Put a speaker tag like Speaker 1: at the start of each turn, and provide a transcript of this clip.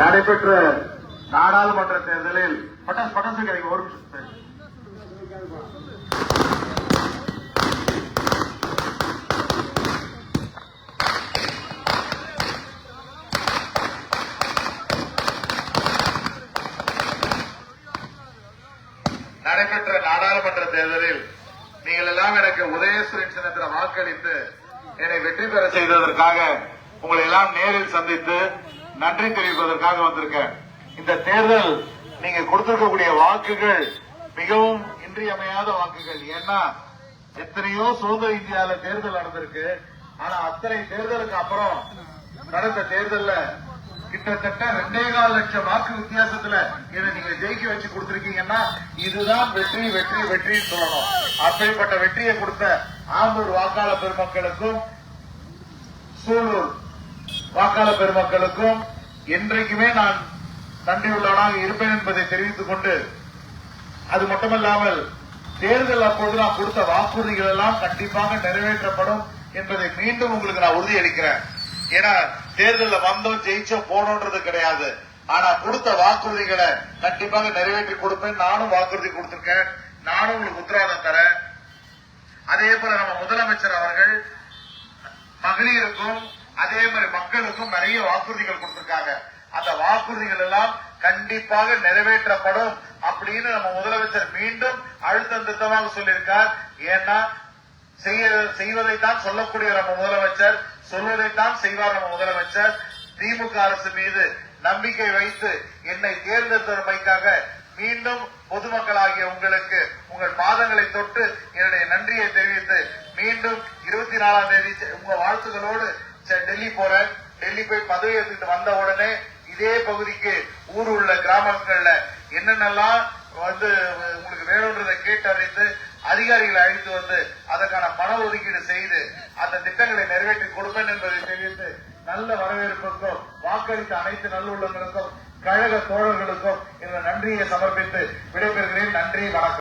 Speaker 1: நடைபெற்ற நாடாளுமன்ற தேர்தலில் பட்டாசு பட்டாசு கிடைக்கும் ஒரு நிமிஷம். நடைபெற்ற நாடாளுமன்ற தேர்தலில் நீங்கள் எல்லாம் எனக்கு உதயசுரன் சின்னத்தில் வாக்களித்து என்னை வெற்றி பெற செய்ததற்காக உங்களை எல்லாம் நேரில் சந்தித்து நன்றி தெரிவிப்பதற்காக வந்திருக்கேன். இந்த தேர்தல் நீங்க கொடுத்திருக்கக்கூடிய வாக்குகள் மிகவும் இன்றியமையாத வாக்குகள். ஏன்னா எத்தனையோ சுதந்திர இந்தியாவில தேர்தல் நடந்திருக்கு. ஆனா அத்தனை தேர்தலுக்கு அப்புறம் நடந்த தேர்தல்ல கிட்டத்தட்ட ரெண்டே கால் லட்சம் வாக்கு வித்தியாசத்துல இதை நீங்க ஜெயிக்க வச்சு கொடுத்திருக்கீங்கன்னா இதுதான் வெற்றி வெற்றி வெற்றின்னு சொல்லணும். அப்படிப்பட்ட வெற்றியை கொடுத்த ஆம்பூர் வாக்காளர் பெருமக்களுக்கும் சூலூர் வாக்காளர் பெருமக்களுக்கும் என்றைக்குமே நான் நன்றியுள்ளவனாக இருப்பேன் என்பதை தெரிவித்துக் கொண்டு அது மட்டுமல்லாமல் தேர்தல் அப்பொழுது நான் கொடுத்த வாக்குறுதிகள் எல்லாம் கண்டிப்பாக நிறைவேற்றப்படும் என்பதை மீண்டும் உங்களுக்கு நான் உறுதியளிக்கிறேன். ஏன்னா தேர்தலில் வந்தோம் ஜெயிச்சோம் போனோன்றது கிடையாது. ஆனா கொடுத்த வாக்குறுதிகளை கண்டிப்பாக நிறைவேற்றி கொடுப்பேன். நானும் வாக்குறுதி கொடுத்திருக்கேன். நானும் உங்களுக்கு உத்தரவாதம் தரேன். அதே போல நம்ம முதலமைச்சர் அவர்கள் மகளிருக்கும் அதே மாதிரி மக்களுக்கும் நிறைய வாக்குறுதிகள் கொடுத்திருக்காங்க. அந்த வாக்குறுதிகள் எல்லாம் கண்டிப்பாக நிறைவேற்றப்படும் அப்படின்னு நம்ம முதலமைச்சர் மீண்டும் அழுத்தம் திருத்தமாக சொல்லியிருக்கார். ஏன்னா செய்ய செய்வதைத்தான் சொல்லக்கூடிய நம்ம முதலமைச்சர் சொல்வதைத்தான் செய்வார் நம்ம முதலமைச்சர். திமுக அரசு மீது நம்பிக்கை வைத்து என்னை தேர்ந்தெடுத்தமைக்காக மீண்டும் பொதுமக்களாகிய உங்களுக்கு உங்கள் பாதங்களை தொட்டு என்னுடைய நன்றியை தெரிவித்து மீண்டும் இருபத்தி நாலாம் தேதி உங்கள் உங்க வாழ்த்துக்களோடு டெல்லி போறேன். டெல்லி போய் பதவி ஏற்றுட்டு வந்த உடனே இதே பகுதிக்கு ஊர் உள்ள கிராமங்கள்ல என்னென்னலாம் வந்து உங்களுக்கு வேணுன்றதை கேட்டறிந்து அதிகாரிகளை அழைத்து வந்து அதற்கான பண ஒதுக்கீடு செய்து அந்த திட்டங்களை நிறைவேற்றி கொடுப்பேன் என்பதை தெரிவித்து நல்ல வரவேற்புக்கும் வாக்களித்த அனைத்து நல்லுள்ளங்களுக்கும் கழக தோழர்களுக்கும் இந்த நன்றியை சமர்ப்பித்து விடைபெறுகிறேன். நன்றி வணக்கம்.